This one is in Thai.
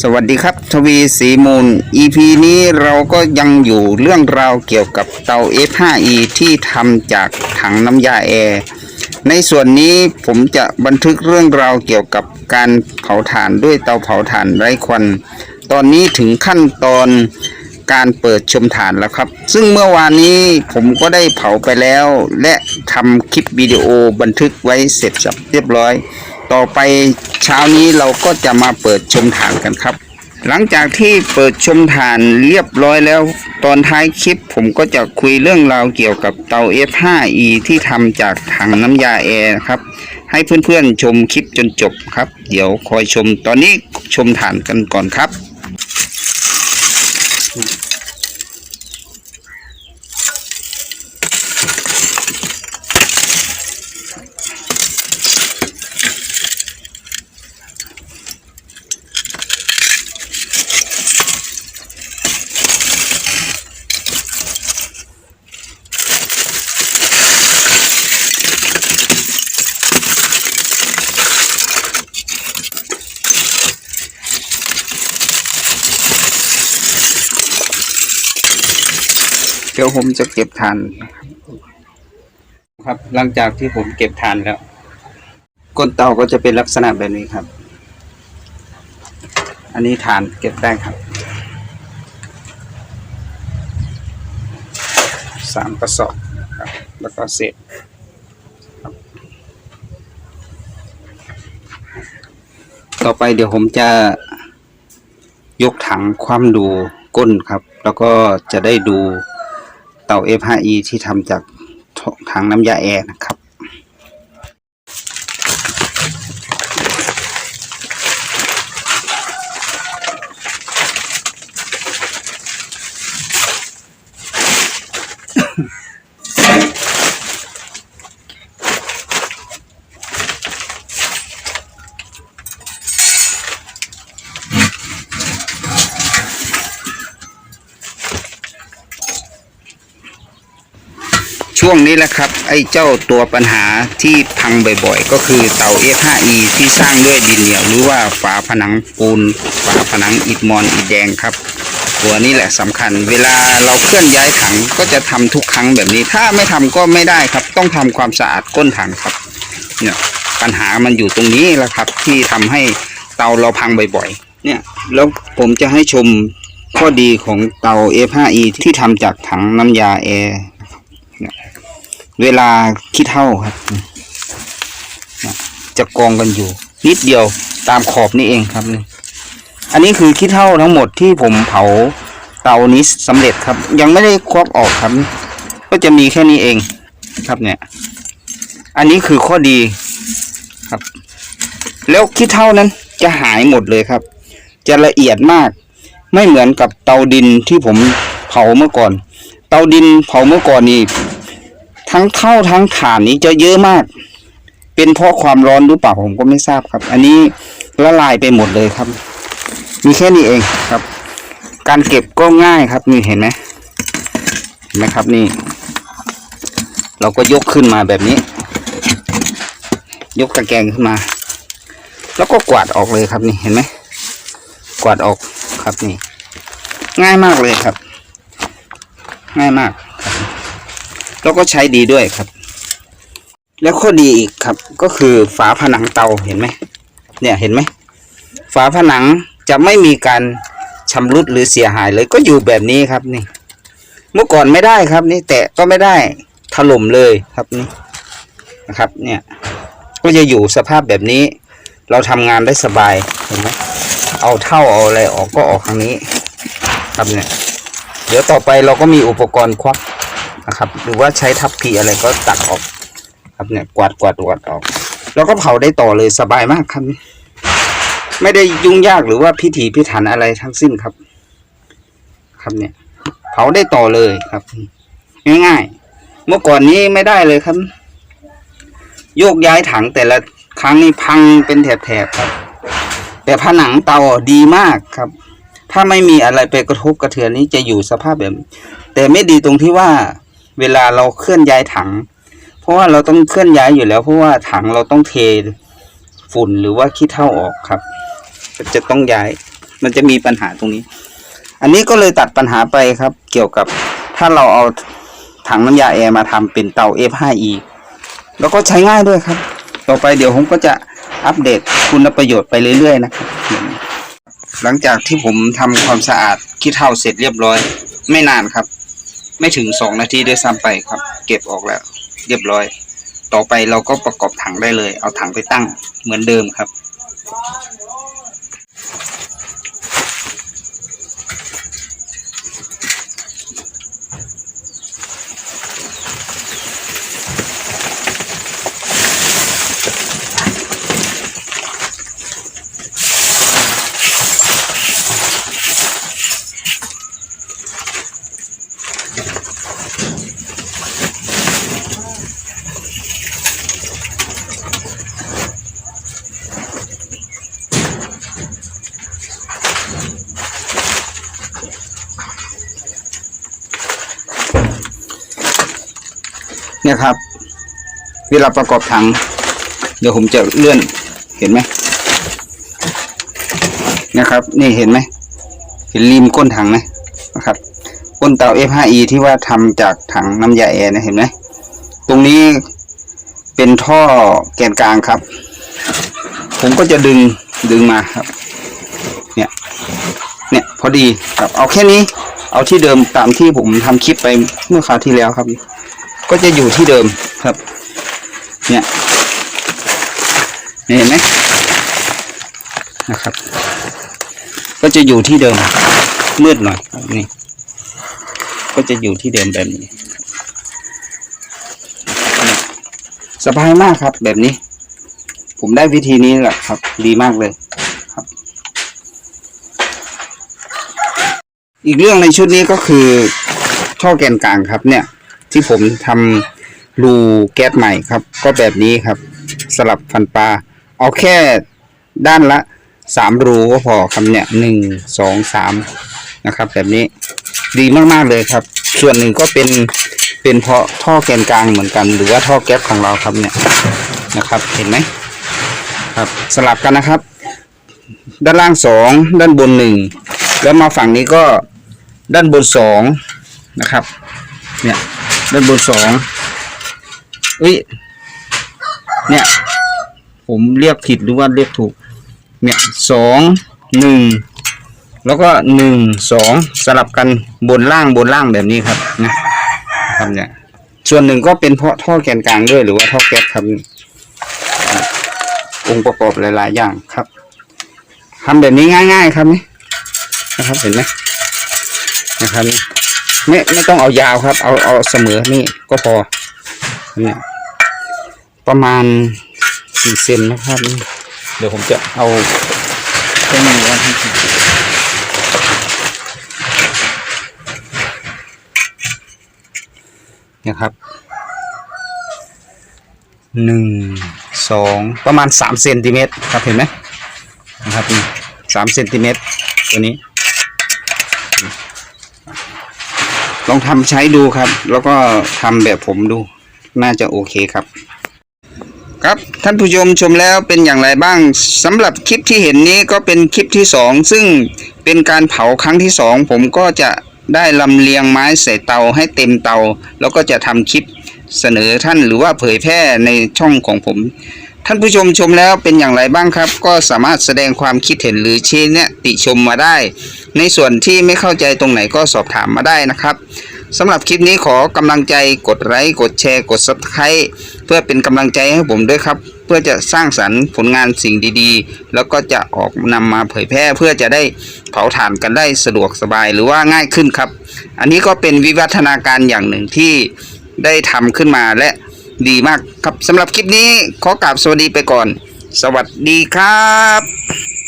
สวัสดีครับ ทวีสีมูล EP นี้เราก็ยังอยู่เรื่องราวเกี่ยวกับเตา F5E ที่ทำจากถังน้ำยาแอร์ในส่วนนี้ผมจะบันทึกเรื่องราวเกี่ยวกับการเผาถ่านด้วยเตาเผาถ่านไร้ควัน ตอนนี้ถึงขั้นตอนการเปิดชมฐานแล้วครับ ซึ่งเมื่อวานนี้ผมก็ได้เผาไปแล้ว และทำคลิปวิดีโอบันทึกไว้เสร็จสับเรียบร้อย ต่อไปเช้านี้เราก็จะมาเปิดชมฐานกันครับ หลังจากที่เปิดชมฐานเรียบร้อยแล้ว ตอนท้ายคลิปผมก็จะคุยเรื่องราวเกี่ยวกับเตา F5E ที่ทำจากถังน้ำยาแอร์ครับ ให้เพื่อนๆชมคลิปจนจบครับ เดี๋ยวคอยชมตอนนี้ชมฐานกันก่อนครับ เดี๋ยวผมจะเก็บทานครับ หลังจากที่ผมเก็บทานแล้ว ก้นเตาก็จะเป็นลักษณะแบบนี้ครับ อันนี้ทานเก็บได้ครับสามกระสอบครับ แล้วก็เศษครับต่อไปเดี๋ยวผมจะยกถังคว่ำดูก้นครับ แล้วก็จะได้ดูา F5E ที่ทำจากถังน้ำยาแอร์นะครับ ช่วงนี้แหละครับ ไอ้เจ้าตัวปัญหาที่พังบ่อยๆ ก็คือเตา F5E ที่สร้างด้วยดินเหนียว หรือว่าฝาผนังปูน ฝาผนังอิฐมอนอิฐแดงครับ ตัวนี้แหละสำคัญ เวลาเราเคลื่อนย้ายถังก็จะทำทุกครั้งแบบนี้ ถ้าไม่ทำก็ไม่ได้ครับ ต้องทำความสะอาดก้นถังครับเนี่ยปัญหามันอยู่ตรงนี้แหละครับ ที่ทำให้เตาเราพังบ่อยๆ เนี่ยแล้วผมจะให้ชมข้อดีของเตา F5E ที่ทำจากถังน้ำยาแอร์ เวลาคิดเท่าครับ จะกองกันอยู่ นิดเดียวตามขอบนี่เองครับ อันนี้คือคิดเท่าทั้งหมดที่ผมเผาเตานี้สำเร็จครับ ยังไม่ได้ควักออกครับ ก็จะมีแค่นี้เองครับเนี่ย อันนี้คือข้อดีครับ แล้วคิดเท่านั้นจะหายหมดเลยครับ จะละเอียดมาก ไม่เหมือนกับเตาดินที่ผมเผาเมื่อก่อน เตาดินเผาเมื่อก่อนนี่ ทั้งเท่าทั้งฐานนี้จะเยอะมาก เป็นเพราะความร้อนหรือเปล่าผมก็ไม่ทราบครับ อันนี้ละลายไปหมดเลยครับ มีแค่นี้เองครับ การเก็บก็ง่ายครับนี่เห็นไหมเห็นไหมครับนี่ เราก็ยกขึ้นมาแบบนี้ ยกตะแกรงขึ้นมา แล้วก็กวาดออกเลยครับนี่เห็นไหมกวาดออกครับนี่ ง่ายมากเลยครับ ง่ายมาก แล้วก็ใช้ดีด้วยครับ แล้วข้อดีอีกครับ ก็คือฝาผนังเตาเห็นไหมเนี่ยเห็นไหมฝาผนังจะไม่มีการชำรุดหรือเสียหายเลยก็อยู่แบบนี้ครับนี่ เมื่อก่อนไม่ได้ครับนี่ แตะก็ไม่ได้ถล่มเลยครับนี่นะครับ เนี่ย ก็จะอยู่สภาพแบบนี้ เราทำงานได้สบายเห็นไหมเอาเท่าเอาอะไรออกก็ออกทางนี้ ครับเนี่ย เดี๋ยวต่อไปเราก็มีอุปกรณ์ควัก นะครับ หรือว่าใช้ทับพีอะไรก็ตัดออก ครับเนี่ยกวาดกวาดกวาดออก แล้วก็เผาได้ต่อเลยสบายมากครับ ไม่ได้ยุ่งยากหรือว่าพิถีพิถันอะไรทั้งสิ้นครับ ครับเนี่ย เผาได้ต่อเลยครับ ง่ายๆ เมื่อก่อนนี้ไม่ได้เลยครับ โยกย้ายถังแต่ละครั้งนี้พังเป็นแถบๆครับ แต่ผนังเตาดีมากครับ ถ้าไม่มีอะไรไปกระทบกระเทือนนี้จะอยู่สภาพแบบ แต่ไม่ดีตรงที่ว่า เวลาเราเคลื่อนย้ายถัง เพราะว่าเราต้องเคลื่อนย้ายอยู่แล้ว เพราะว่าถังเราต้องเทฝุ่นหรือว่าขี้เถ้าออกครับ จะต้องย้าย มันจะมีปัญหาตรงนี้ อันนี้ก็เลยตัดปัญหาไปครับ เกี่ยวกับถ้าเราเอาถังน้ำยาแอร์มาทำเป็นเตา F5E แล้วก็ใช้ง่ายด้วยครับ ต่อไปเดี๋ยวผมก็จะอัปเดตคุณประโยชน์ไปเรื่อยๆนะครับ หลังจากที่ผมทำความสะอาดขี้เถ้าเสร็จเรียบร้อย ไม่นานครับ ไม่ถึงสองนาทีด้วยซ้ำไปครับ เก็บออกแล้ว เรียบร้อย ต่อไปเราก็ประกอบถังได้เลย เอาถังไปตั้งเหมือนเดิมครับ นี่ยครับ เวลาประกอบถัง เดี๋ยวผมจะเลื่อนเห็นไหมนะครับ นี่เห็นไหมเห็นริมก้นถังไหมนะครับ ก้นเตา F5E ที่ว่าทำจากถังน้ำยาแอร์นะเห็นไหมตรงนี้เป็นท่อแกนกลางครับ ผมก็จะดึงดึงมาครับ เนี่ย เนี่ยพอดีครับเอาแค่นี้ เอาที่เดิมตามที่ผมทำคลิปไปเมื่อคราวที่แล้วครับ ก็จะอยู่ที่เดิมครับ เนี่ยเห็นไหมนะครับ ก็จะอยู่ที่เดิมมืดหน่อยนี่ ก็จะอยู่ที่เดิมแบบนี้สบายมากครับแบบนี้ ผมได้วิธีนี้แหละครับ ดีมากเลยครับ อีกเรื่องในชุดนี้ก็คือท่อแกนกลางครับเนี่ย ที่ผมทำรูแก๊สใหม่ครับ ก็แบบนี้ครับ สลับฟันปลา เอาแค่ด้านละสามรูก็พอครับเนี่ยหนึ่งสองสามนะครับ แบบนี้ดีมากๆเลยครับ ส่วนหนึ่งก็เป็นเป็นเพราะท่อแกนกลางเหมือนกัน หรือว่าท่อแก๊สของเราครับเนี่ยนะครับ เห็นไหมครับสลับกันนะครับ ด้านล่างสองด้านบนหนึ่งแล้วมาฝั่งนี้ก็ด้านบนสองนะครับ เนี่ย ด้านบนสองเอ้ย เนี่ย ผมเรียกผิดหรือว่าเรียกถูก เนี่ยสองหนึ่งแล้วก็หนึ่งสองสลับกันบนล่างบนล่างแบบนี้ครับนะครับเนี่ยส่วนหนึ่งก็เป็นเพราะท่อแกนกลางด้วยหรือว่าท่อแก๊สครับองค์ประกอบหลาย ๆ อย่างครับทำแบบนี้ง่าย ๆ ครับนี่นะครับเห็นไหมนะครับนี่ ไม่ไม่ต้องเอายาวครับ เอาเอาเสมอนี่ก็พอเนี่ยประมาณสี่เซนนะครับ เดี๋ยวผมจะเอาเครื่องมือวัดให้ดูนี่ยครับหนึ่งสองประมาณสามเซนติเมตรครับเห็นไหมนะครับนี่สามเซนติเมตรตัวนี้ ลองทำใช้ดูครับ แล้วก็ทำแบบผมดู น่าจะโอเคครับ ครับท่านผู้ชมชมแล้วเป็นอย่างไรบ้างสำหรับคลิปที่เห็นนี้ก็เป็นคลิปที่สองซึ่งเป็นการเผาครั้งที่สองผมก็จะได้ลำเลียงไม้ใส่เตาให้เต็มเตา แล้วก็จะทำคลิปเสนอท่านหรือว่าเผยแพร่ในช่องของผม ท่านผู้ชมชมแล้วเป็นอย่างไรบ้างครับ ก็สามารถแสดงความคิดเห็นหรือชี้แนะติชมมาได้ ในส่วนที่ไม่เข้าใจตรงไหนก็สอบถามมาได้นะครับสำหรับคลิปนี้ขอกำลังใจกดไลค์กดแชร์กด subscribe เพื่อเป็นกำลังใจให้ผมด้วยครับ เพื่อจะสร้างสรรค์ผลงานสิ่งดีๆ แล้วก็จะออกนำมาเผยแพร่เพื่อจะได้เผาถ่านกันได้สะดวกสบายหรือว่าง่ายขึ้นครับ อันนี้ก็เป็นวิวัฒนาการอย่างหนึ่งที่ได้ทำขึ้นมาและ ดีมากครับสำหรับคลิปนี้ขอกราบสวัสดีไปก่อน สวัสดีครับ